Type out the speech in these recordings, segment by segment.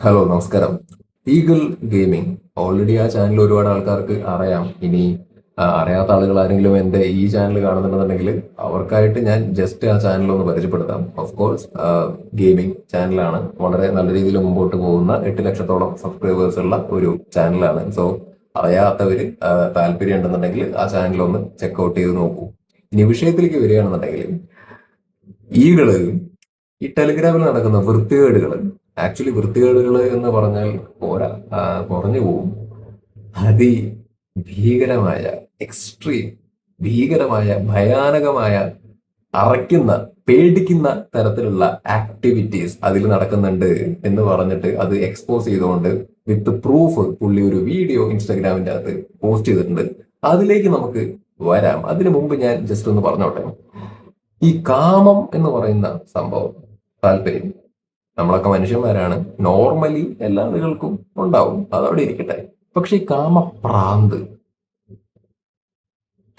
Hello നമസ്കാരം. Eagle gaming already ആ channel ഒരുപാട് ആൾക്കാർക്ക് അറിയാം. ഇനി അറിയാത്ത ആളുകൾ ആരെങ്കിലും എന്റെ ഈ ചാനൽ കാണുന്നുണ്ടെന്നുണ്ടെങ്കിൽ അവർക്കായിട്ട് ഞാൻ ജസ്റ്റ് ആ ചാനൽ ഒന്ന് പരിചയപ്പെടുത്താം. ഓഫ് കോഴ്സ് ഗെയിമിംഗ് ചാനലാണ് വളരെ നല്ല രീതിയിൽ മുമ്പോട്ട് പോകുന്ന എട്ട് ലക്ഷത്തോളം സബ്സ്ക്രൈബേഴ്സ് ഉള്ള ഒരു ചാനലാണ് സോ അറിയാത്തവർ താല്പര്യം ഉണ്ടെന്നുണ്ടെങ്കിൽ ആ ചാനൽ ഒന്ന് ചെക്കൗട്ട് ചെയ്ത് നോക്കൂ. ഇനി വിഷയത്തിലേക്ക് വരികയാണെന്നുണ്ടെങ്കിൽ ഈകൾ ഈ ടെലിഗ്രാമിൽ നടക്കുന്ന വൃത്തികേടുകൾ ആക്ച്വലി വൃത്തികേടുകൾ എന്ന് പറഞ്ഞാൽ പോരാ കുറഞ്ഞു പോവും. അതി ഭീകരമായ എക്സ്ട്രീം ഭീകരമായ ഭയാനകമായ അറയ്ക്കുന്ന പേടിക്കുന്ന തരത്തിലുള്ള ആക്ടിവിറ്റീസ് അതിൽ നടക്കുന്നുണ്ട് എന്ന് പറഞ്ഞിട്ട് അത് എക്സ്പോസ് ചെയ്തുകൊണ്ട് വിത്ത് പ്രൂഫ് പുള്ളി ഒരു വീഡിയോ ഇൻസ്റ്റാഗ്രാമിന്റെ അകത്ത് പോസ്റ്റ് ചെയ്തിട്ടുണ്ട്. അതിലേക്ക് നമുക്ക് വരാം. അതിനു മുമ്പ് ഞാൻ ജസ്റ്റ് ഒന്ന് പറഞ്ഞോട്ടെ. ഈ കാമം എന്ന് പറയുന്ന സംഭവം താല്പര്യം. നമ്മളൊക്കെ മനുഷ്യന്മാരാണ്. നോർമലി എല്ലാ ആളുകൾക്കും ഉണ്ടാവും. അതവിടെ ഇരിക്കട്ടെ. പക്ഷെ ഈ കാമപ്രാന്ത്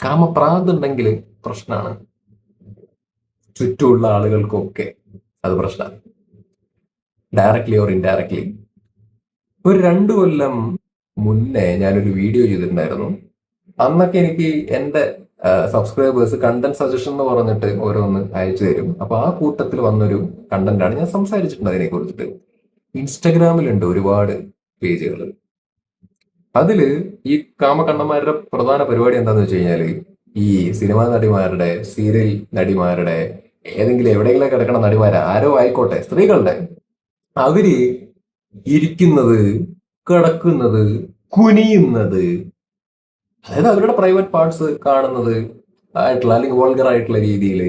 കാമപ്രാന്ത് ഉണ്ടെങ്കിൽ പ്രശ്നമാണ് ചുറ്റുമുള്ള ആളുകൾക്കൊക്കെ അത് പ്രശ്നമാണ് ഡയറക്ട്ലി ഓർ ഇൻഡയറക്ട്ലി ഒരു രണ്ടു കൊല്ലം മുന്നേ ഞാനൊരു വീഡിയോ ചെയ്തിട്ടുണ്ടായിരുന്നു. അന്നൊക്കെ എനിക്ക് എന്റെ സബ്സ്ക്രൈബേഴ്സ് കണ്ടന്റ് സജഷൻ എന്ന് പറഞ്ഞിട്ട് ഓരോന്ന് അയച്ചു തരും. അപ്പൊ ആ കൂട്ടത്തിൽ വന്നൊരു കണ്ടന്റ് ആണ് ഞാൻ സംസാരിച്ചിട്ടുണ്ട് അതിനെ കുറിച്ചിട്ട്. ഇൻസ്റ്റഗ്രാമിലുണ്ട് ഒരുപാട് പേജുകൾ അതിൽ ഈ കാമകണ്ണന്മാരുടെ പ്രധാന പരിപാടി എന്താന്ന് വെച്ച് കഴിഞ്ഞാൽ ഈ സിനിമാ നടിമാരുടെ സീരിയൽ നടിമാരുടെ ഏതെങ്കിലും എവിടെയെങ്കിലും കിടക്കണ നടിമാരെ ആരോ ആയിക്കോട്ടെ സ്ത്രീകളുടെ അവർ ഇരിക്കുന്നത് കിടക്കുന്നത് കുനിയുന്നത് അതായത് അവരുടെ പ്രൈവറ്റ് പാർട്സ് കാണുന്നത് ആയിട്ടുള്ള അല്ലെങ്കിൽ വോൾഗർ ആയിട്ടുള്ള രീതിയിൽ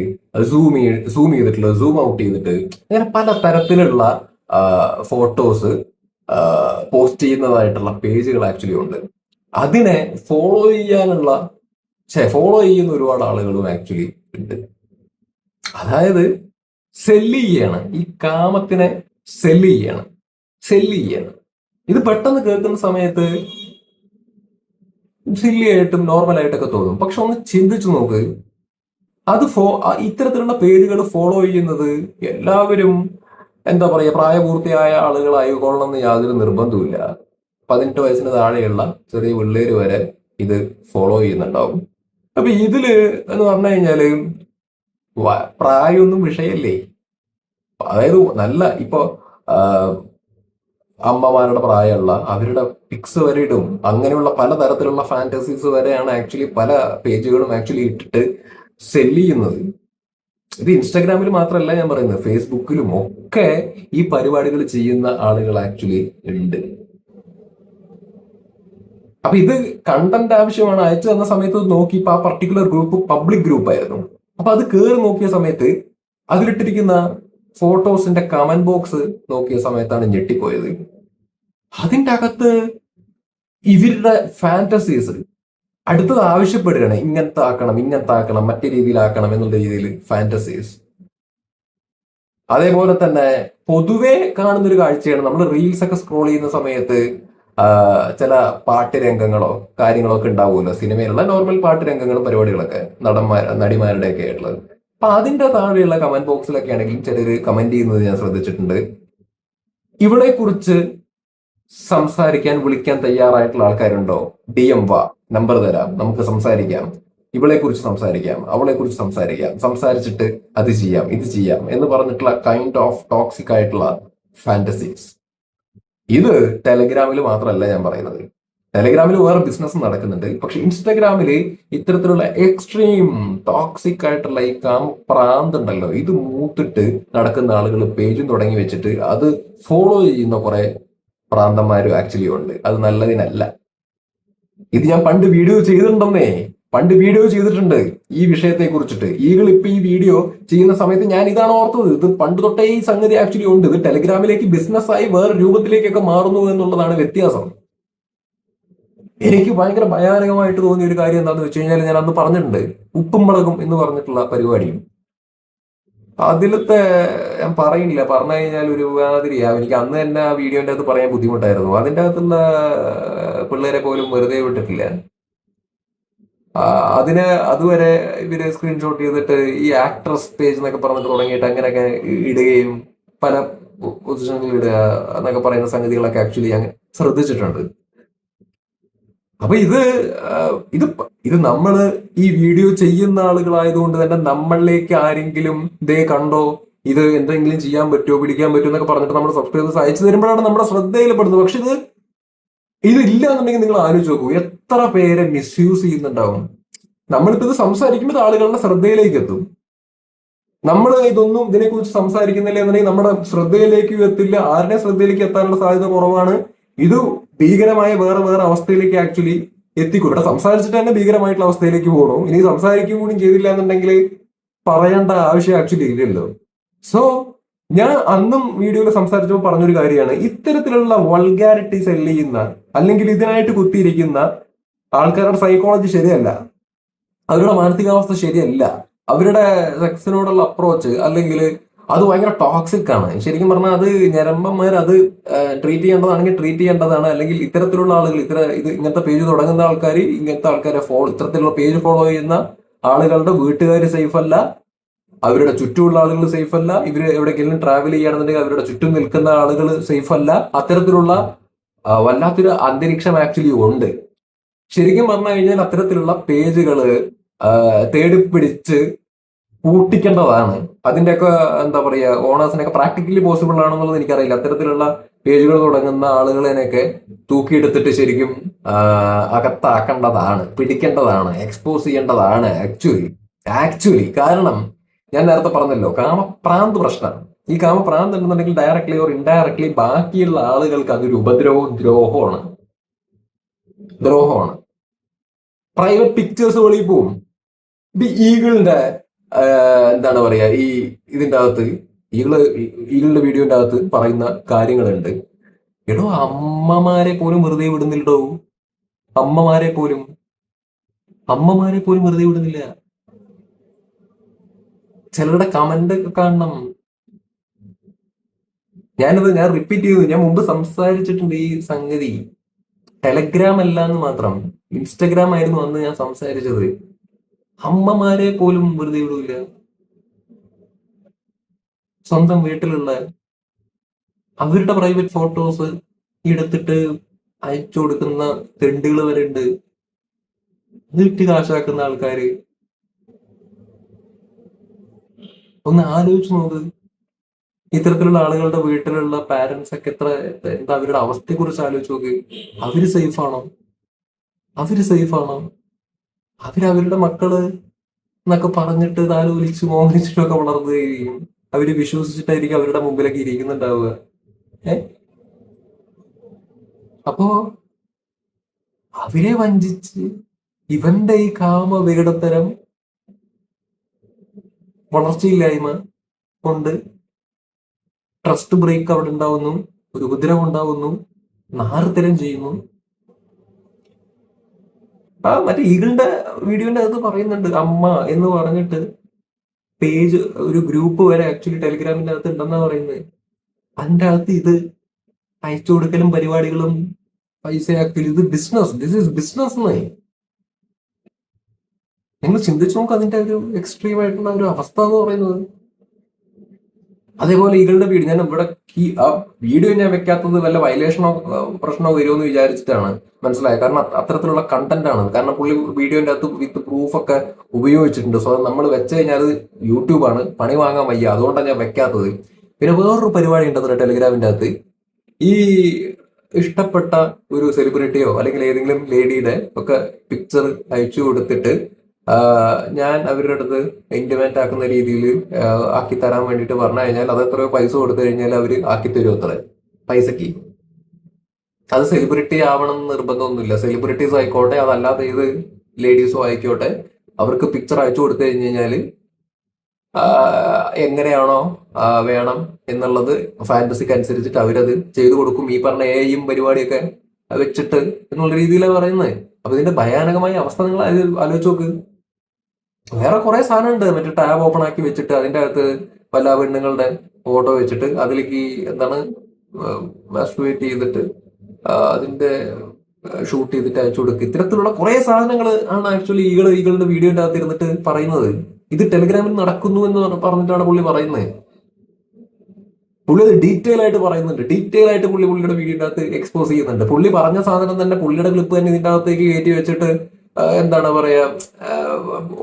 സൂം സൂം ചെയ്തിട്ടുള്ള സൂം ഔട്ട് ചെയ്തിട്ട് അങ്ങനെ പല തരത്തിലുള്ള ഫോട്ടോസ് പോസ്റ്റ് ചെയ്യുന്നതായിട്ടുള്ള പേജുകൾ ആക്ച്വലി ഉണ്ട്. അതിനെ ഫോളോ ചെയ്യാനുള്ള ഫോളോ ചെയ്യുന്ന ഒരുപാട് ആളുകളും ആക്ച്വലി ഉണ്ട്. അതായത് സെല്ല് ചെയ്യാണ്. ഈ കാമത്തിനെ സെല്ല് ചെയ്യാണ്. സെല്ല് ചെയ്യാണ്. ഇത് പെട്ടെന്ന് കേൾക്കുന്ന സമയത്ത് സില്ലി ആയിട്ടും നോർമൽ ആയിട്ടൊക്കെ തോന്നും. പക്ഷെ ഒന്ന് ചിന്തിച്ചു നോക്ക്. അത് ഫോ ഇത്തരത്തിലുള്ള പേജുകൾ ഫോളോ ചെയ്യുന്നത് എല്ലാവരും എന്താ പറയുക പ്രായപൂർത്തിയായ ആളുകളായിക്കൊള്ളണം എന്ന് യാതൊരു നിർബന്ധമില്ല പതിനെട്ട് വയസ്സിന് താഴെയുള്ള ചെറിയ പിള്ളേര് വരെ ഇത് ഫോളോ ചെയ്യുന്നുണ്ടാവും. അപ്പൊ ഇതിൽ എന്ന് പറഞ്ഞു കഴിഞ്ഞാൽ പ്രായമൊന്നും വിഷയല്ലേ? അതായത് നല്ല ഇപ്പൊ അമ്മമാരുടെ പ്രായമുള്ള അവരുടെ പിക്സ് വരെ ഇടും. അങ്ങനെയുള്ള പലതരത്തിലുള്ള ഫാന്റസീസ് വരെയാണ് ആക്ച്വലി പല പേജുകളും ആക്ച്വലി ഇട്ടിട്ട് സെല്ല് ചെയ്യുന്നത്. ഇത് ഇൻസ്റ്റാഗ്രാമിൽ മാത്രമല്ല ഞാൻ പറയുന്നത് ഫേസ്ബുക്കിലും ഒക്കെ ഈ പരിപാടികൾ ചെയ്യുന്ന ആളുകൾ ആക്ച്വലി ഉണ്ട്. അപ്പൊ ഇത് കണ്ടന്റ് ആവശ്യമാണ്. അയച്ചു തന്ന സമയത്ത് നോക്കിയപ്പോ ആ പർട്ടിക്കുലർ ഗ്രൂപ്പ് പബ്ലിക് ഗ്രൂപ്പ് ആയിരുന്നു. അപ്പൊ അത് കേറി നോക്കിയ സമയത്ത് അതിലിട്ടിരിക്കുന്ന ഫോട്ടോസിന്റെ കമന്റ് ബോക്സ് നോക്കിയ സമയത്താണ് ഞെട്ടിപ്പോയത്. അതിന്റെ അകത്ത് ഇവരുടെ ഫാന്റസീസ് അടുത്തത് ആവശ്യപ്പെടുകയാണ്. ഇങ്ങനത്തെ ആക്കണം ഇങ്ങനത്തെ ആക്കണം മറ്റേ രീതിയിലാക്കണം എന്നുള്ള രീതിയിൽ ഫാന്റസീസ്. അതേപോലെ തന്നെ പൊതുവെ കാണുന്ന ഒരു കാഴ്ചയാണ് നമ്മൾ റീൽസ് ഒക്കെ സ്ക്രോൾ ചെയ്യുന്ന സമയത്ത് ചില പാട്ട് രംഗങ്ങളോ കാര്യങ്ങളോ ഒക്കെ ഉണ്ടാവുമല്ലോ. സിനിമയിലുള്ള നോർമൽ പാട്ട് രംഗങ്ങളും പരിപാടികളൊക്കെ നടന്മാർ നടിമാരുടെ ഒക്കെ ആയിട്ടുള്ളത്. അപ്പൊ അതിന്റെ താഴെയുള്ള കമന്റ് ബോക്സിലൊക്കെ ആണെങ്കിലും ചിലർ കമന്റ് ചെയ്യുന്നത് ഞാൻ ശ്രദ്ധിച്ചിട്ടുണ്ട്. ഇവിടെ കുറിച്ച് സംസാരിക്കാൻ വിളിക്കാൻ തയ്യാറായിട്ടുള്ള ആൾക്കാരുണ്ടോ? ഡി എം വാ നമ്പർ തരാം. നമുക്ക് സംസാരിക്കാം. ഇവളെ കുറിച്ച് സംസാരിക്കാം അവളെ കുറിച്ച് സംസാരിക്കാം. സംസാരിച്ചിട്ട് അത് ചെയ്യാം ഇത് ചെയ്യാം എന്ന് പറഞ്ഞിട്ടുള്ള കൈൻഡ് ഓഫ് ടോക്സിക് ആയിട്ടുള്ള ഫാന്റസീസ് ഇത് ടെലിഗ്രാമിൽ മാത്രമല്ല ഞാൻ പറയുന്നത്. ടെലഗ്രാമിൽ വേറെ ബിസിനസ് നടക്കുന്നുണ്ട്. പക്ഷെ ഇൻസ്റ്റാഗ്രാമിൽ ഇത്തരത്തിലുള്ള എക്സ്ട്രീം ടോക്സിക് ആയിട്ടുള്ള ഈ കാം പ്രാന്ത് ഉണ്ടല്ലോ ഇത് മൂത്തിട്ട് നടക്കുന്ന ആളുകൾ പേജും തുടങ്ങി വെച്ചിട്ട് അത് ഫോളോ ചെയ്യുന്ന കുറെ പ്രാന്തന്മാരും ആക്ച്വലി ഉണ്ട്. അത് നല്ലതിനല്ല. ഇത് ഞാൻ പണ്ട് വീഡിയോ ചെയ്തിട്ടുണ്ടെന്നേ. പണ്ട് വീഡിയോ ചെയ്തിട്ടുണ്ട് ഈ വിഷയത്തെ കുറിച്ചിട്ട് ഈകൾ ഇപ്പൊ ഈ വീഡിയോ ചെയ്യുന്ന സമയത്ത് ഞാൻ ഇതാണ് ഓർത്തത്. ഇത് പണ്ട് തൊട്ടേ ഈ സംഗതി ആക്ച്വലി ഉണ്ട്. ഇത് ടെലിഗ്രാമിലേക്ക് ബിസിനസ് ആയി വേറെ രൂപത്തിലേക്കൊക്കെ മാറുന്നു എന്നുള്ളതാണ് വ്യത്യാസം. എനിക്ക് ഭയങ്കര ഭയാനകമായിട്ട് തോന്നിയ ഒരു കാര്യം എന്താണെന്ന് വെച്ച് കഴിഞ്ഞാൽ ഞാൻ അന്ന് പറഞ്ഞിട്ടുണ്ട്. ഉപ്പും മുളകും എന്ന് പറഞ്ഞിട്ടുള്ള പരിപാടിയും അതിലത്തെ ഞാൻ പറയില്ല. പറഞ്ഞു കഴിഞ്ഞാൽ ഒരു മാതിരിയാ എനിക്ക് അന്ന് തന്നെ ആ വീഡിയോന്റെ അകത്ത് പറയാൻ ബുദ്ധിമുട്ടായിരുന്നു. അതിന്റെ അകത്തുള്ള പിള്ളേരെ പോലും വെറുതെ വിട്ടിട്ടില്ല. അതിന് അതുവരെ ഇവർ സ്ക്രീൻഷോട്ട് ചെയ്തിട്ട് ഈ ആക്ട്രസ് പേജ് എന്നൊക്കെ പറഞ്ഞിട്ട് തുടങ്ങിയിട്ട് അങ്ങനെയൊക്കെ ഇടുകയും പല പൊസിഷനിൽ ഇടുക എന്നൊക്കെ പറയുന്ന സംഗതികളൊക്കെ ആക്ച്വലി ഞാൻ ശ്രദ്ധിച്ചിട്ടുണ്ട്. അപ്പൊ ഇത് ഇത് ഇത് നമ്മൾ ഈ വീഡിയോ ചെയ്യുന്ന ആളുകളായതുകൊണ്ട് തന്നെ നമ്മളിലേക്ക് ആരെങ്കിലും ദേ കണ്ടോ ഇത് എന്തെങ്കിലും ചെയ്യാൻ പറ്റുമോ പിടിക്കാൻ പറ്റുമോ എന്നൊക്കെ പറഞ്ഞിട്ട് നമ്മുടെ സബ്സ്ക്രൈബേഴ്സ് അയച്ചു തരുമ്പോഴാണ് നമ്മുടെ ശ്രദ്ധയിൽപ്പെടുന്നത്. പക്ഷെ ഇത് ഇതില്ല എന്നുണ്ടെങ്കിൽ നിങ്ങൾ ആലോചിച്ച് നോക്കൂ എത്ര പേരെ മിസ്യൂസ് ചെയ്യുന്നുണ്ടാവും. നമ്മളിപ്പോ ഇത് സംസാരിക്കുമ്പോൾ ആളുകളുടെ ശ്രദ്ധയിലേക്ക് എത്തും. നമ്മൾ ഇതൊന്നും ഇതിനെക്കുറിച്ച് സംസാരിക്കുന്നില്ല എന്നുണ്ടെങ്കിൽ നമ്മുടെ ശ്രദ്ധയിലേക്ക് എത്തില്ല ആരുടെ ശ്രദ്ധയിലേക്ക് എത്താനുള്ള സാധ്യത കുറവാണ്. ഇത് ഭീകരമായ വേറെ വേറെ അവസ്ഥയിലേക്ക് ആക്ച്വലി എത്തിക്കും ഇവിടെ സംസാരിച്ചിട്ട് തന്നെ ഭീകരമായിട്ടുള്ള അവസ്ഥയിലേക്ക് പോകണം ഇനി സംസാരിക്കുകയും കൂടി ചെയ്തില്ല എന്നുണ്ടെങ്കിൽ പറയേണ്ട ആവശ്യം ആക്ച്വലി ഇല്ലല്ലോ. സോ ഞാൻ അന്നും വീഡിയോയിൽ സംസാരിച്ചപ്പോൾ പറഞ്ഞൊരു കാര്യമാണ്. ഇത്തരത്തിലുള്ള വൾഗാരിറ്റി സെല്ല് ചെയ്യുന്ന അല്ലെങ്കിൽ ഇതിനായിട്ട് കുത്തിയിരിക്കുന്ന ആൾക്കാരുടെ സൈക്കോളജി ശരിയല്ല. അവരുടെ മാനസികാവസ്ഥ ശരിയല്ല. അവരുടെ സെക്സിനോടുള്ള അപ്രോച്ച് അല്ലെങ്കിൽ അത് ഭയങ്കര ടോക്സിക് ആണ്. ശരിക്കും പറഞ്ഞാൽ അത് ഞരമ്പന്മാർ അത് ട്രീറ്റ് ചെയ്യേണ്ടതാണെങ്കിൽ ട്രീറ്റ് ചെയ്യേണ്ടതാണ്. അല്ലെങ്കിൽ ഇത്തരത്തിലുള്ള ആളുകൾ ഇത്ര ഇത് ഇങ്ങനത്തെ പേജ് തുടങ്ങുന്ന ആൾക്കാർ ഇങ്ങനത്തെ ആൾക്കാരെ ഫോളോ ഇത്തരത്തിലുള്ള പേജ് ഫോളോ ചെയ്യുന്ന ആളുകളുടെ വീട്ടുകാർ സേഫ് അല്ല. അവരുടെ ചുറ്റുമുള്ള ആളുകൾ സേഫ് അല്ല. ഇവർ എവിടേക്കെങ്കിലും ട്രാവൽ ചെയ്യുകയാണെന്നുണ്ടെങ്കിൽ അവരുടെ ചുറ്റും നിൽക്കുന്ന ആളുകൾ സേഫ് അല്ല. അത്തരത്തിലുള്ള വല്ലാത്തൊരു അന്തരീക്ഷം ആക്ച്വലി ഉണ്ട്. ശരിക്കും പറഞ്ഞു കഴിഞ്ഞാൽ അത്തരത്തിലുള്ള പേജുകൾ തേടി പിടിച്ച് പൂട്ടിക്കേണ്ടതാണ്. അതിന്റെയൊക്കെ എന്താ പറയാ ഓണേഴ്സിനൊക്കെ പ്രാക്ടിക്കലി പോസിബിൾ ആണെന്നുള്ളത് എനിക്കറിയില്ല. അത്തരത്തിലുള്ള പേജുകൾ തുടങ്ങുന്ന ആളുകളെയൊക്കെ തൂക്കിയെടുത്തിട്ട് ശരിക്കും അകത്താക്കേണ്ടതാണ് പിടിക്കേണ്ടതാണ് എക്സ്പോസ് ചെയ്യേണ്ടതാണ് ആക്ച്വലി ആക്ച്വലി കാരണം ഞാൻ നേരത്തെ പറഞ്ഞല്ലോ കാമപ്രാന്ത് പ്രശ്നമാണ് ഈ കാമപ്രാന്ത് ഉണ്ടെന്നുണ്ടെങ്കിൽ ഡയറക്ട്ലി ഓർ ഇൻഡയറക്ട്ലി ബാക്കിയുള്ള ആളുകൾക്ക് അതൊരു ഉപദ്രവവും ദ്രോഹമാണ് ദ്രോഹമാണ് പ്രൈവറ്റ് പിക്ചേഴ്സ് വെളിയിൽ പോവും. ഈ ഈഗിളിന്റെ എന്താണ് പറയാ ഈ ഇതിന്റെ അകത്ത് ഈകൾ ഈകളുടെ വീഡിയോന്റെ അകത്ത് പറയുന്ന കാര്യങ്ങളുണ്ട്. എടോ അമ്മമാരെ പോലും വെറുതെ വിടുന്നില്ലടോ. അമ്മമാരെ പോലും. അമ്മമാരെ പോലും വെറുതെ വിടുന്നില്ല. ചിലരുടെ കമന്റ് ഒക്കെ കാണണം. ഞാനത് ഞാൻ റിപ്പീറ്റ് ചെയ്തു. ഞാൻ മുമ്പ് സംസാരിച്ചിട്ടുണ്ട് ഈ സംഗതി. ടെലഗ്രാം അല്ല എന്ന് മാത്രം. ഇൻസ്റ്റഗ്രാം ആയിരുന്നു അന്ന് ഞാൻ സംസാരിച്ചത്. അമ്മമാരെ പോലും വെറുതെ വിടൂല. സ്വന്തം വീട്ടിലുള്ള അവരുടെ പ്രൈവറ്റ് ഫോട്ടോസ് എടുത്തിട്ട് അയച്ചു കൊടുക്കുന്ന തെണ്ടുകൾ വരെ ഉണ്ട്. വീട്ടി കാശാക്കുന്ന ആൾക്കാര്. ഒന്ന് ആലോചിച്ച് നോക്ക്. ഇത്തരത്തിലുള്ള ആളുകളുടെ വീട്ടിലുള്ള പാരന്റ്സ് ഒക്കെ എത്ര എന്താ അവരുടെ അവസ്ഥയെ കുറിച്ച് ആലോചിച്ച് നോക്ക്. അവർ സേഫ് ആണോ? അവർ സേഫ് ആണോ? അവർ അവരുടെ മക്കൾ എന്നൊക്കെ പറഞ്ഞിട്ട് താലോലിച്ച് വളർന്നു കഴിയും. അവർ വിശ്വസിച്ചിട്ടായിരിക്കും അവരുടെ മുമ്പിലൊക്കെ ഇരിക്കുന്നുണ്ടാവുക. ഏ? അപ്പോ അവരെ വഞ്ചിച്ച് ഇവന്റെ ഈ കാമ വികടത്തരം വളർച്ചയില്ലായ്മ കൊണ്ട് ട്രസ്റ്റ് ബ്രേക്ക് അവിടെ ഉണ്ടാവുന്നു ഒരു ഉപദ്രവം ഉണ്ടാവുന്നു നാറുതരം ചെയ്യുന്നു. ആ മറ്റേ ഈഗിളിന്റെ വീഡിയോന്റെ അകത്ത് പറയുന്നുണ്ട് അമ്മ എന്ന് പറഞ്ഞിട്ട് പേജ് ഒരു ഗ്രൂപ്പ് വരെ ആക്ച്വലി ടെലിഗ്രാമിന്റെ അകത്ത് ഉണ്ടെന്നാ പറയുന്നത്. അതിന്റെ അകത്ത് ഇത് അയച്ചു കൊടുക്കലും പരിപാടികളും പൈസ ആക്കലും ഇത് ബിസിനസ് ദിസ് ഈസ് ബിസിനസ് നിങ്ങൾ ചിന്തിച്ചു നോക്ക് അതിന്റെ ഒരു എക്സ്ട്രീം ആയിട്ടുള്ള ഒരു അവസ്ഥ എന്ന് പറയുന്നത്. അതേപോലെ ഇവളുടെ വീട്. ഞാൻ ഇവിടെ ഈ- ആ വീഡിയോ ഞാൻ വെക്കാത്തത് വല്ല വയലേഷനോ പ്രശ്നമോ വരുമോ എന്ന് വിചാരിച്ചിട്ടാണ് മനസ്സിലായത്. കാരണം അത് അത്തരത്തിലുള്ള കണ്ടന്റ് ആണ്. കാരണം പുള്ളി വീഡിയോന്റെ അകത്ത് വിത്ത് പ്രൂഫൊക്കെ ഉപയോഗിച്ചിട്ടുണ്ട്. സോ നമ്മൾ വെച്ച് കഴിഞ്ഞാൽ യൂട്യൂബാണ് പണി വാങ്ങാൻ വയ്യ. അതുകൊണ്ടാണ് ഞാൻ വെക്കാത്തത്. പിന്നെ വേറൊരു പരിപാടി ഉണ്ടെന്ന് ടെലിഗ്രാമിന്റെ അകത്ത് ഈ ഇഷ്ടപ്പെട്ട ഒരു സെലിബ്രിറ്റിയോ അല്ലെങ്കിൽ ഏതെങ്കിലും ലേഡിയുടെ ഒക്കെ പിക്ചർ അയച്ചു കൊടുത്തിട്ട് ഞാൻ അവരുടെ അടുത്ത് ഇന്റിമേറ്റ് ആക്കുന്ന രീതിയിൽ ആക്കി തരാൻ വേണ്ടിയിട്ട് പറഞ്ഞു കഴിഞ്ഞാൽ അത് എത്രയോ പൈസ കൊടുത്തു കഴിഞ്ഞാൽ അവർ ആക്കി തരും അത്ര പൈസക്ക്. അത് സെലിബ്രിറ്റി ആവണം എന്ന് നിർബന്ധമൊന്നുമില്ല. സെലിബ്രിറ്റീസ് ആയിക്കോട്ടെ അതല്ലാതെ ഏത് ലേഡീസും ആയിക്കോട്ടെ അവർക്ക് പിക്ചർ അയച്ചു കൊടുത്തു കഴിഞ്ഞ് കഴിഞ്ഞാൽ എങ്ങനെയാണോ വേണം എന്നുള്ളത് ഫാന്റസിക്ക് അനുസരിച്ചിട്ട് അവരത് ചെയ്തു കൊടുക്കും. ഈ പറഞ്ഞ എയും പരിപാടിയൊക്കെ വെച്ചിട്ട് എന്നുള്ള രീതിയിലാണ് പറയുന്നത്. അപ്പൊ ഇതിന്റെ ഭയാനകമായ അവസ്ഥ നിങ്ങൾ ആലോചിച്ച് നോക്ക്. വേറെ കുറെ സാധനമുണ്ട്. മറ്റേ ടാബ് ഓപ്പൺ ആക്കി വെച്ചിട്ട് അതിന്റെ അകത്ത് പല പെണ്ണുങ്ങളുടെ ഫോട്ടോ വെച്ചിട്ട് അതിലേക്ക് എന്താണ് മാസ്റ്റുവേറ്റ് ചെയ്തിട്ട് അതിന്റെ ഷൂട്ട് ചെയ്തിട്ട് അയച്ചു കൊടുക്കുക. ഇത്തരത്തിലുള്ള കുറെ സാധനങ്ങൾ ആണ് ആക്ച്വലി ഈകൾ ഈകളുടെ വീഡിയോന്റെ അകത്ത് ഇരുന്നിട്ട് പറയുന്നത്. ഇത് ടെലിഗ്രാമിൽ നടക്കുന്നു എന്ന് പറഞ്ഞിട്ടാണ് പുള്ളി പറയുന്നത്. പുള്ളി അത് ഡീറ്റെയിൽ ആയിട്ട് പറയുന്നുണ്ട്. ഡീറ്റെയിൽ ആയിട്ട് പുള്ളി പുള്ളിയുടെ വീഡിയോ അകത്ത് എക്സ്പോസ് ചെയ്യുന്നുണ്ട്. പുള്ളി പറഞ്ഞ സാധനം തന്നെ പുള്ളിയുടെ ക്ലിപ്പ് തന്നെ ഇതിന്റെ അകത്തേക്ക് കയറ്റി വെച്ചിട്ട് എന്താണ് പറയാ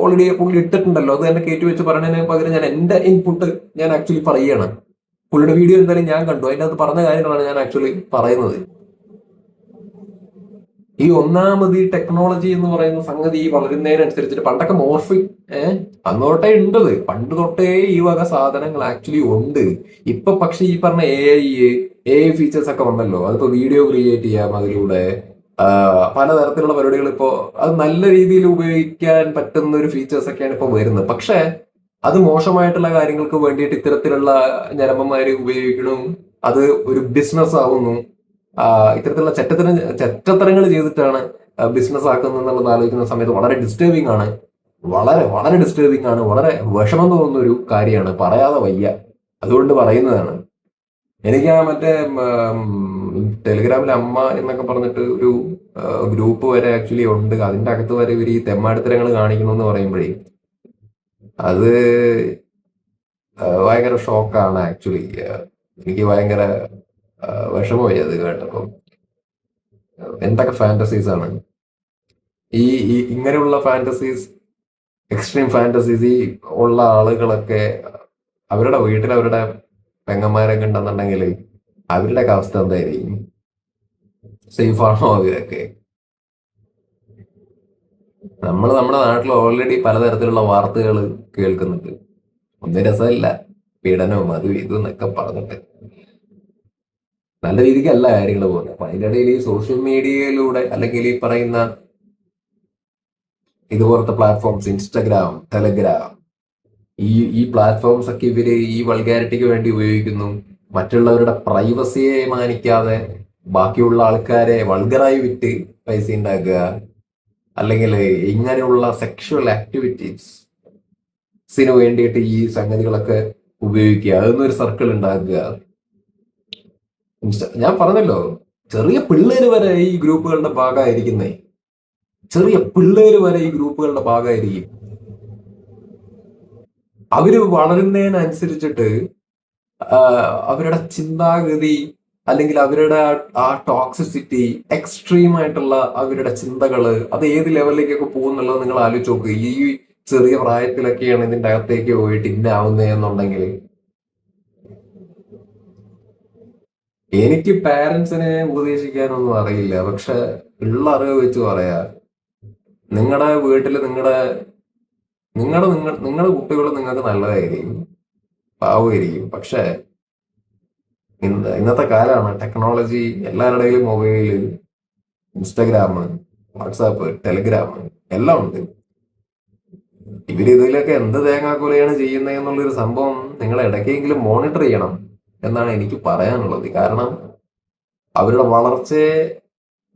ഓൾറെഡി പുള്ളി ഇട്ടിട്ടുണ്ടല്ലോ. അത് തന്നെ കയറ്റി വെച്ച് പറയുന്നതിന് പകരം ഞാൻ എന്റെ ഇൻപുട്ട് ഞാൻ ആക്ച്വലി പറയുകയാണ്. പുള്ളിയുടെ വീഡിയോ എന്തായാലും ഞാൻ കണ്ടു. അതിന്റെ അകത്ത് പറഞ്ഞ കാര്യങ്ങളാണ് ഞാൻ ആക്ച്വലി പറയുന്നത്. ഈ ഒന്നാമത് ഈ ടെക്നോളജി എന്ന് പറയുന്ന സംഗതി ഈ വളരുന്നതിനനുസരിച്ചിട്ട് പണ്ടൊക്കെ മോർഫിക് ഏഹ് അന്ന് തൊട്ടേ ഉണ്ടത് പണ്ട് തൊട്ടേ ഈ വക സാധനങ്ങൾ ആക്ച്വലി ഉണ്ട്. ഇപ്പൊ പക്ഷെ ഈ പറഞ്ഞ A I A I features ഒക്കെ വന്നല്ലോ അതിപ്പോ വീഡിയോ ക്രിയേറ്റ് ചെയ്യാം അതിലൂടെ. പലതരത്തിലുള്ള പരിപാടികൾ ഇപ്പോ അത് നല്ല രീതിയിൽ ഉപയോഗിക്കാൻ പറ്റുന്ന ഒരു ഫീച്ചേഴ്സ് ഒക്കെയാണ് ഇപ്പൊ വരുന്നത്. പക്ഷെ അത് മോശമായിട്ടുള്ള കാര്യങ്ങൾക്ക് വേണ്ടിയിട്ട് ഇത്തരത്തിലുള്ള ഞരമ്പന്മാര് ഉപയോഗിക്കണം അത് ഒരു ബിസിനസ് ആവുന്നു. ഇത്തരത്തിലുള്ള ചെറ്റത്തര ചെറ്റത്തരങ്ങൾ ചെയ്തിട്ടാണ് ബിസിനസ് ആക്കുന്നത് എന്നുള്ളത് ആലോചിക്കുന്ന സമയത്ത് വളരെ ഡിസ്റ്റർബിംഗ് ആണ്. വളരെ വളരെ ഡിസ്റ്റർബിംഗ് ആണ്. വളരെ വിഷമം തോന്നുന്ന ഒരു കാര്യമാണ്. പറയാതെ വയ്യ. അതുകൊണ്ട് പറയുന്നതാണ്. എനിക്ക് ആ മറ്റേ ടെലിഗ്രാമിൽ അമ്മ എന്നൊക്കെ പറഞ്ഞിട്ട് ഒരു ഗ്രൂപ്പ് വരെ ആക്ച്വലി ഉണ്ട്. അതിന്റെ അകത്ത് വരെ ഇവർ ഈ തെമ്മാടിത്തരങ്ങൾ കാണിക്കണമെന്ന് പറയുമ്പോഴേ അത് ഭയങ്കര ഷോക്കാണ് ആക്ച്വലി എനിക്ക് ഭയങ്കര വിഷമമായി അത് കേട്ടപ്പം. എന്തൊക്കെ ഫാന്റസീസ് ആണ്. ഈ ഇങ്ങനെയുള്ള ഫാന്റസീസ് എക്സ്ട്രീം ഫാന്റസീസ് ഉള്ള ആളുകളൊക്കെ അവരുടെ വീട്ടിൽ അവരുടെ പെങ്ങന്മാരൊക്കെ ഉണ്ടെന്നുണ്ടെങ്കിൽ അവരുടെ ഒക്കെ അവസ്ഥ എന്തായിരിക്കും? സേഫാണോ അവരൊക്കെ നമ്മൾ നമ്മുടെ നാട്ടിൽ ഓൾറെഡി പലതരത്തിലുള്ള വാർത്തകൾ കേൾക്കുന്നുണ്ട്. ഒന്നും രസമല്ല. പീഡനവും അതും ഇതും എന്നൊക്കെ പറഞ്ഞിട്ട്. നല്ല രീതിക്കല്ല കാര്യങ്ങൾ പോകുന്നത് അപ്പൊ അതിന്റെ ഇടയിൽ ഈ സോഷ്യൽ മീഡിയയിലൂടെ അല്ലെങ്കിൽ ഈ പറയുന്ന ഇതുപോലത്തെ പ്ലാറ്റ്ഫോംസ് ഇൻസ്റ്റഗ്രാം ടെലഗ്രാം ഈ ഈ പ്ലാറ്റ്ഫോംസ് ഒക്കെ ഇവർ ഈ വൾഗാരിറ്റിക്ക് വേണ്ടി ഉപയോഗിക്കുന്നു. മറ്റുള്ളവരുടെ പ്രൈവസിയെ മാനിക്കാതെ ബാക്കിയുള്ള ആൾക്കാരെ വൾഗറായി വിറ്റ് പൈസ ഉണ്ടാക്കുക അല്ലെങ്കിൽ ഇങ്ങനെയുള്ള സെക്ഷുവൽ ആക്ടിവിറ്റീസിന് സിന് വേണ്ടിയിട്ട് ഈ സംഗതികളൊക്കെ ഉപയോഗിക്കുക. അതൊന്നും ഒരു സർക്കിൾ ഉണ്ടാക്കുക ഞാൻ പറഞ്ഞല്ലോ ചെറിയ പിള്ളേര് വരെ ഈ ഗ്രൂപ്പുകളുടെ ഭാഗമായിരിക്കുന്നേ. ചെറിയ പിള്ളേര് വരെ ഈ ഗ്രൂപ്പുകളുടെ ഭാഗമായിരിക്കും. അവർ വളരുന്നതിനനുസരിച്ചിട്ട് അവരുടെ ചിന്താഗതി അല്ലെങ്കിൽ അവരുടെ ആ- ടോക്സിസിറ്റി എക്സ്ട്രീം ആയിട്ടുള്ള അവരുടെ ചിന്തകൾ അത് ഏത് ലെവലിലേക്കൊക്കെ പോകുന്നുള്ളത് നിങ്ങൾ ആലോചിച്ച് നോക്കുക ഈ ചെറിയ പ്രായത്തിലൊക്കെയാണ് ഇതിന്റെ അകത്തേക്ക് പോയിട്ട് ഇന്ന ആവുന്നത് എന്നുണ്ടെങ്കിൽ എനിക്ക് പാരന്റ്സിനെ ഉപദേശിക്കാനൊന്നും അറിയില്ല. പക്ഷെ ഉള്ള അറിവ് വെച്ച് പറയാ നിങ്ങളുടെ വീട്ടിൽ നിങ്ങളുടെ നിങ്ങളുടെ നിങ്ങൾ നിങ്ങളുടെ കുട്ടികൾ നിങ്ങൾക്ക് നല്ലതായിരിക്കും. പാവുകയായിരിക്കും പക്ഷെ ഇന്ന് ഇന്നത്തെ കാലമാണ് ടെക്നോളജി എല്ലാവരുടെയും മൊബൈൽ ഇൻസ്റ്റാഗ്രാം വാട്സാപ്പ് ടെലിഗ്രാം എല്ലാം ഉണ്ട്. ഇവരിതിലൊക്കെ എന്ത് തേങ്ങാക്കൊലയാണ് ചെയ്യുന്നത് എന്നുള്ളൊരു സംഭവം നിങ്ങൾ ഇടയ്ക്കെങ്കിലും മോണിറ്റർ ചെയ്യണം എന്നാണ് എനിക്ക് പറയാനുള്ളത്. കാരണം അവരുടെ വളർച്ചയെ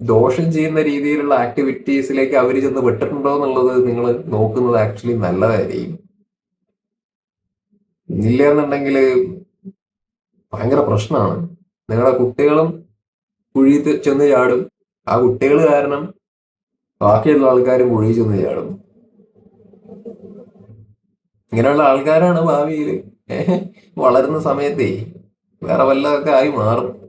ദോഷം ചെയ്യുന്ന രീതിയിലുള്ള ആക്ടിവിറ്റീസിലേക്ക് അവർ ചെന്ന് വിട്ടിട്ടുണ്ടോ എന്നുള്ളത് നിങ്ങൾ നോക്കുന്നത് ആക്ച്വലി നല്ലതായിരിക്കും. ഇല്ല എന്നുണ്ടെങ്കിൽ ഭയങ്കര പ്രശ്നമാണ്. നിങ്ങളുടെ കുട്ടികളും കുഴിയിൽ ചെന്ന് ചാടും. ആ കുട്ടികൾ കാരണം ബാക്കിയുള്ള ആൾക്കാരും കുഴി ചെന്ന് ചാടും. ഇങ്ങനെയുള്ള ആൾക്കാരാണ് ഭാവിയിൽ വളരുന്ന സമയത്തേ വേറെ വല്ലതൊക്കെ ആയി മാറും.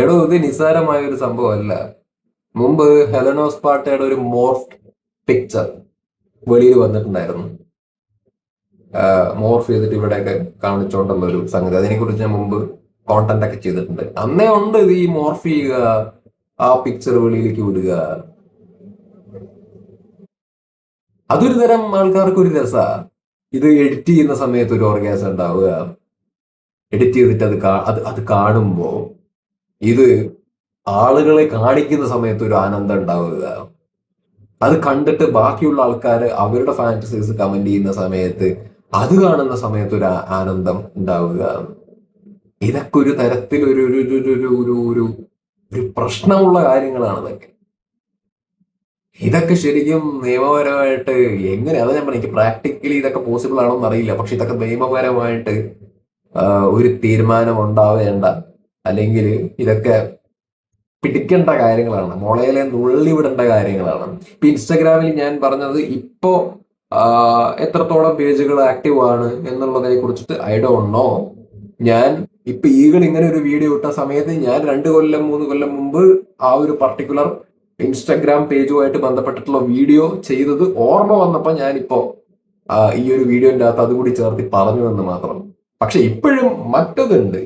എടോ ഇത് നിസ്സാരമായ ഒരു സംഭവമല്ല. മുമ്പ് ഹെലനോസ് പാട്ടയുടെ ഒരു മോർഫ് പിക്ചർ വെളിയിൽ വന്നിട്ടുണ്ടായിരുന്നു. മോർഫ് ചെയ്തിട്ട് ഇവിടെയൊക്കെ കാണിച്ചോണ്ടുള്ള ഒരു സംഗതി. അതിനെക്കുറിച്ച് ഞാൻ മുമ്പ് കോണ്ടന്റ് ഒക്കെ ചെയ്തിട്ടുണ്ട്. അന്നേ ഉണ്ട് ഇത് ഈ മോർഫ് ചെയ്യുക ആ പിക്ചർ വെളിയിലേക്ക് വിടുക. അതൊരു തരം ആൾക്കാർക്ക് ഒരു രസ. ഇത് എഡിറ്റ് ചെയ്യുന്ന സമയത്ത് ഒരു ഓർഗാസം ഉണ്ടാവുക. എഡിറ്റ് ചെയ്തിട്ട് അത് അത് അത് കാണുമ്പോ ഇത് ആളുകളെ കാണിക്കുന്ന സമയത്ത് ഒരു ആനന്ദം ഉണ്ടാവുക. അത് കണ്ടിട്ട് ബാക്കിയുള്ള ആൾക്കാർ അവരുടെ ഫാന്റസീസ് കമന്റ് ചെയ്യുന്ന സമയത്ത് അത് കാണുന്ന സമയത്ത് ഒരു ആനന്ദം ഉണ്ടാവുക. ഇതൊക്കെ ഒരു തരത്തിൽ ഒരു ഒരു ഒരു ഒരു പ്രശ്നമുള്ള കാര്യങ്ങളാണ് ഇതൊക്കെ. ഇതൊക്കെ ശരിക്കും നിയമപരമായിട്ട് എങ്ങനെ അതാ ഞാൻ പറഞ്ഞു എനിക്ക് പ്രാക്ടിക്കലി ഇതൊക്കെ പോസിബിൾ ആണോ എന്നറിയില്ല പക്ഷെ ഇതൊക്കെ നിയമപരമായിട്ട് ഒരു തീരുമാനം ഉണ്ടാവേണ്ട അല്ലെങ്കിൽ ഇതൊക്കെ പിടിക്കേണ്ട കാര്യങ്ങളാണ്. മുളയിലെ നുള്ളി വിടേണ്ട കാര്യങ്ങളാണ്. ഇപ്പൊ ഇൻസ്റ്റാഗ്രാമിൽ ഞാൻ പറഞ്ഞത് ഇപ്പോ എത്രത്തോളം പേജുകൾ ആക്റ്റീവ് ആണ് എന്നുള്ളതിനെ കുറിച്ചിട്ട് ഐ ഡോണ്ട് നോ ഞാൻ ഇപ്പൊ ഈകൾ ഇങ്ങനെ ഒരു വീഡിയോ ഇട്ട സമയത്ത് ഞാൻ രണ്ട് കൊല്ലം മൂന്ന് കൊല്ലം മുമ്പ് ആ ഒരു പർട്ടിക്കുലർ ഇൻസ്റ്റഗ്രാം പേജുമായിട്ട് ബന്ധപ്പെട്ടിട്ടുള്ള വീഡിയോ ചെയ്തത് ഓർമ്മ വന്നപ്പോ ഞാനിപ്പോ ഈ ഒരു വീഡിയോന്റെ അകത്ത് അതുകൂടി ചേർത്തി പറഞ്ഞു എന്ന് മാത്രം. പക്ഷെ ഇപ്പോഴും മറ്റതുണ്ട്.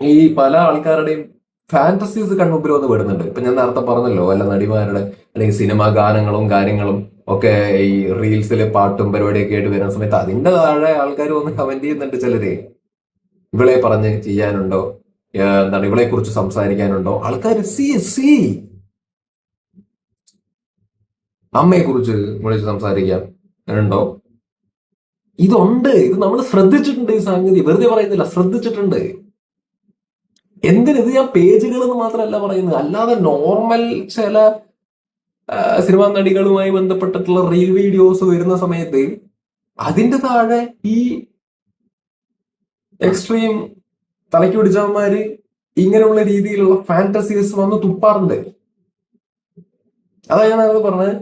ഈ പല ആൾക്കാരുടെയും ഫാന്റസീസ് കൺമുമ്പിൽ വന്ന് വിടുന്നുണ്ട് ഇപ്പൊ ഞാൻ നേരത്തെ പറഞ്ഞല്ലോ വല്ല നടിമാരുടെ അല്ലെങ്കിൽ സിനിമ ഗാനങ്ങളും കാര്യങ്ങളും ഒക്കെ ഈ റീൽസിലെ പാട്ടും പരിപാടിയൊക്കെ ആയിട്ട് വരുന്ന സമയത്ത് അതിന്റെ താഴെ ആൾക്കാർ വന്ന് കമന്റ് ചെയ്യുന്നുണ്ട് ചിലര്. ഇവളെ പറഞ്ഞ് ചെയ്യാനുണ്ടോ? എന്താണ് ഇവളെ കുറിച്ച് സംസാരിക്കാനുണ്ടോ? ആൾക്കാർ സി സി. അമ്മയെ കുറിച്ച് വിളിച്ച് സംസാരിക്കാനുണ്ടോ ഇതുണ്ട്. ഇത് നമ്മൾ ശ്രദ്ധിച്ചിട്ടുണ്ട് ഈ സംഗതി. വെറുതെ പറയുന്നില്ല ശ്രദ്ധിച്ചിട്ടുണ്ട്. എന്തിന്? ഇത് ഞാൻ പേജുകൾ എന്ന് മാത്രമല്ല പറയുന്നത്. അല്ലാതെ നോർമൽ ചില സിനിമാ നടികളുമായി ബന്ധപ്പെട്ടിട്ടുള്ള റീൽ വീഡിയോസ് വരുന്ന സമയത്ത് അതിന്റെ താഴെ ഈ എക്സ്ട്രീം തലയ്ക്ക് പിടിച്ചവന്മാര് ഇങ്ങനെയുള്ള രീതിയിലുള്ള ഫാന്റസീസ് വന്ന് തുപ്പാറുണ്ട്. അതാ ഞാൻ അത് പറഞ്ഞത്.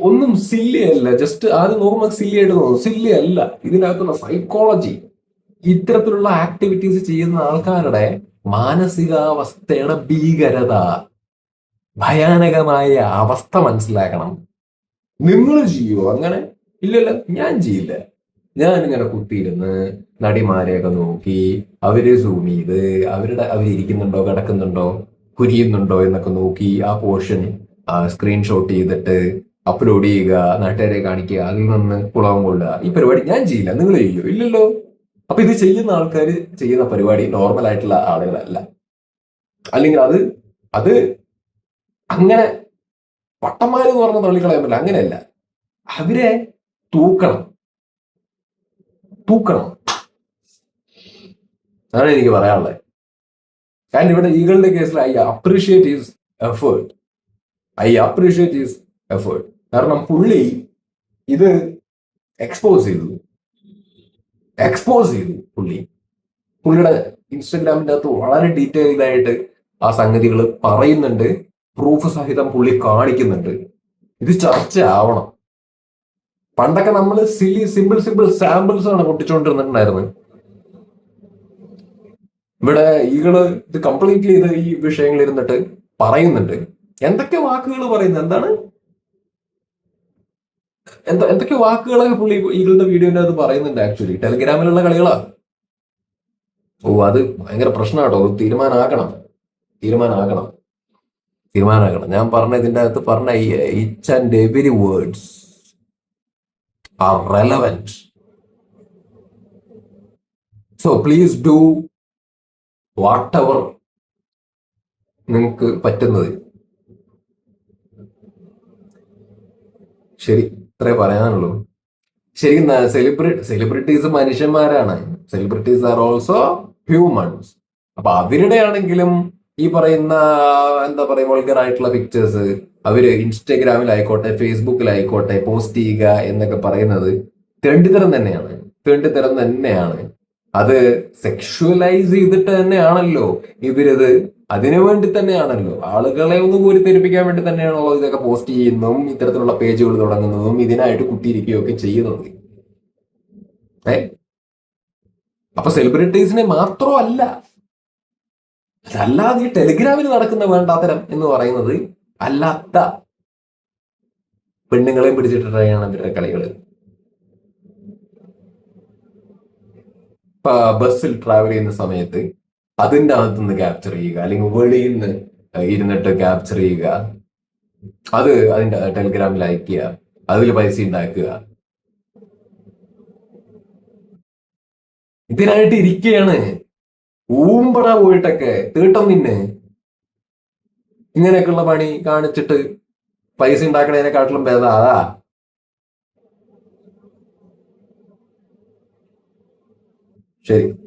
ഒന്നും സില്ലി അല്ല ജസ്റ്റ് ആദ്യം നോക്കുമ്പോൾ സില്ലി ആയിട്ട് തോന്നും. സില്ലി അല്ല ഇതിനകത്തുള്ള സൈക്കോളജി ഇത്തരത്തിലുള്ള ആക്ടിവിറ്റീസ് ചെയ്യുന്ന ആൾക്കാരുടെ മാനസികാവസ്ഥയുടെ ഭീകരത ഭയാനകമായ അവസ്ഥ മനസ്സിലാക്കണം. നിങ്ങൾ ചെയ്യുമോ അങ്ങനെ? ഇല്ലല്ല ഞാൻ ചെയ്യില്ല. ഞാൻ ഇങ്ങനെ കുത്തിയിരുന്ന് നടിമാരെയൊക്കെ നോക്കി അവർ സൂം ചെയ്ത് അവരുടെ അവരിയ്ക്കുന്നുണ്ടോ കിടക്കുന്നുണ്ടോ കുരിയുന്നുണ്ടോ എന്നൊക്കെ നോക്കി ആ പോർഷൻ സ്ക്രീൻഷോട്ട് ചെയ്തിട്ട് അപ്ലോഡ് ചെയ്യുക നാട്ടുകാരെ കാണിക്കുക അതിൽ നിന്ന് കുളവും കൊള്ളുക. ഈ പരിപാടി ഞാൻ ചെയ്യില്ല. നിങ്ങൾ ചെയ്യോ? ഇല്ലല്ലോ. അപ്പൊ ഇത് ചെയ്യുന്ന ആൾക്കാർ ചെയ്യുന്ന പരിപാടി നോർമൽ ആയിട്ടുള്ള ആളുകളല്ല. അല്ലെങ്കിൽ അത് അത് അങ്ങനെ പട്ടന്മാര് എന്ന് പറഞ്ഞ തള്ളിക്കളയാൻ പറ്റില്ല. അങ്ങനെയല്ല. അവരെ തൂക്കണം. തൂക്കണം. അതാണ് എനിക്ക് പറയാനുള്ളത് കാരണം ഇവിടെ ഈകളുടെ കേസിൽ I appreciate is effort I appreciate is effort കാരണം പുള്ളി ഇത് എക്സ്പോസ് ചെയ്തു. എക്സ്പോസ് ചെയ്തു പുള്ളി. പുള്ളിയുടെ ഇൻസ്റ്റഗ്രാമിന്റെ അകത്ത് വളരെ ഡീറ്റെയിൽഡ് ആയിട്ട് ആ സംഗതികൾ പറയുന്നുണ്ട്. പ്രൂഫ് സഹിതം പുള്ളി കാണിക്കുന്നുണ്ട്. ഇത് ചർച്ച ആവണം. പണ്ടൊക്കെ നമ്മൾ സിലി സിമ്പിൾ സിമ്പിൾ സാമ്പിൾസ് ആണ് പൊട്ടിച്ചുകൊണ്ടിരുന്നിട്ടുണ്ടായിരുന്നത് ഇവിടെ ഈകൾ ഇത് കംപ്ലീറ്റ്ലി ഇത് ഈ വിഷയങ്ങൾ ഇരുന്നിട്ട് പറയുന്നുണ്ട്. എന്തൊക്കെ വാക്കുകൾ പറയുന്നത് എന്താണ്? എന്താ എന്തൊക്കെ വാക്കുകളൊക്കെ പുള്ളി ഈഗിളിന്റെ വീഡിയോന്റെ അത് പറയുന്നുണ്ട് ആക്ച്വലി ടെലിഗ്രാമിലുള്ള കളികളാ. ഓ അത് ഭയങ്കര പ്രശ്നമാട്ടോ. അത് തീരുമാനമാക്കണം തീരുമാനമാക്കണം തീരുമാനമാക്കണം ഞാൻ പറഞ്ഞ ഇതിന്റെ അകത്ത് പറഞ്ഞ each and every words are relevant so please do whatever നിങ്ങൾക്ക് പറ്റുന്നത്. ശരി. ഇത്രേ പറയാനുള്ളൂ. ശരിക്കും സെലിബ്രിറ്റി സെലിബ്രിറ്റീസ് മനുഷ്യന്മാരാണ്. സെലിബ്രിറ്റീസ് ആർ ഓൾസോ ഹ്യൂമൺസ് അപ്പൊ അവരുടെ ആണെങ്കിലും ഈ പറയുന്ന എന്താ പറയുക വൾഗർ ആയിട്ടുള്ള പിക്ചേഴ്സ് അവർ ഇൻസ്റ്റഗ്രാമിലായിക്കോട്ടെ ഫേസ്ബുക്കിലായിക്കോട്ടെ പോസ്റ്റ് ചെയ്യുക എന്നൊക്കെ പറയുന്നത് തെണ്ടിത്തരം തന്നെയാണ്. തെണ്ടിത്തരം തന്നെയാണ്. അത് സെക്ഷുവലൈസ് ചെയ്തിട്ട് തന്നെയാണല്ലോ ഇവരിത് അതിനു വേണ്ടി തന്നെയാണല്ലോ. ആളുകളെ ഒന്ന് കൂരിത്തെരിപ്പിക്കാൻ വേണ്ടി തന്നെയാണല്ലോ ഇതൊക്കെ പോസ്റ്റ് ചെയ്യുന്നതും ഇത്തരത്തിലുള്ള പേജുകൾ തുടങ്ങുന്നതും ഇതിനായിട്ട് കുത്തിയിരിക്കുകയും ഒക്കെ ചെയ്യുന്നത്. ഏ? അപ്പൊ സെലിബ്രിറ്റീസിനെ മാത്രമല്ല അതല്ലാതെ ഈ ടെലിഗ്രാമിൽ നടക്കുന്ന വേണ്ടാത്തരം എന്ന് പറയുന്നത് അല്ലാത്ത പെണ്ണുങ്ങളെയും പിടിച്ചിട്ടിട്ടാണ് ഇവരുടെ കളികൾ. ബസ്സിൽ ട്രാവൽ ചെയ്യുന്ന സമയത്ത് അതിന്റെ അകത്തുനിന്ന് ക്യാപ്ചർ ചെയ്യുക. അല്ലെങ്കിൽ വെളിയിൽ നിന്ന് ഇരുന്നിട്ട് ക്യാപ്ചർ ചെയ്യുക. അത് അതിന്റെ ടെലിഗ്രാമിൽ അയക്കുക അതിൽ പൈസ ഉണ്ടാക്കുക. ഇതിനായിട്ട് ഇരിക്കുകയാണ് ഊമ്പട പോയിട്ടൊക്കെ തീട്ടം നിന്നെ ഇങ്ങനെയൊക്കെയുള്ള പണി കാണിച്ചിട്ട് പൈസ ഉണ്ടാക്കണതിനെക്കാട്ടിലും ഭേദം അതാ. ശരി.